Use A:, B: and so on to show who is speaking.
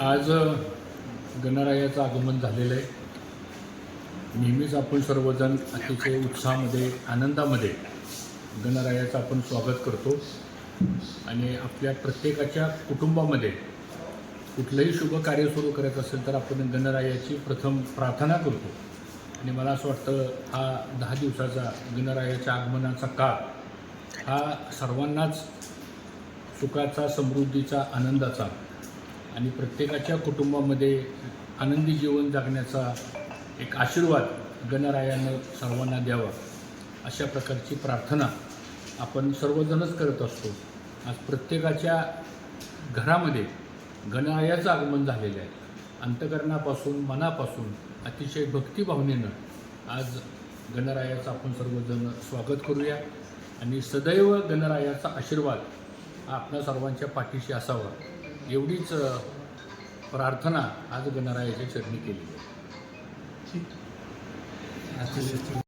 A: आज गणरायाचं आगमन झालेलं आहे. नेहमीच आपण सर्वजण अतिशय उत्साहामध्ये आनंदामध्ये गणरायाचं आपण स्वागत करतो. आणि आपल्या प्रत्येकाच्या कुटुंबामध्ये कुठलंही शुभ कार्य सुरू करायचं असेल तर आपण गणरायाची प्रथम प्रार्थना करतो. आणि मला असं वाटतं हा दहा दिवसाचा गणरायाच्या आगमनाचा काळ हा सर्वांनाच सुखाचा समृद्धीचा आनंदाचा आणि प्रत्येकाच्या कुटुंबामध्ये आनंदी जीवन जगण्याचा एक आशीर्वाद गणरायानं सर्वांना द्यावा अशा प्रकारची प्रार्थना आपण सर्वजणच करत असतो. आज प्रत्येकाच्या घरामध्ये गणरायाचं आगमन झालेलं आहे. अंतकरणापासून मनापासून अतिशय भक्तिभावनेनं आज गणरायाचं आपण सर्वजण स्वागत करूया आणि सदैव गणरायाचा आशीर्वाद हा आपल्या सर्वांच्या पाठीशी असावा. एवढीच प्रार्थना आज गणरायाच्या चरणी केली आहे.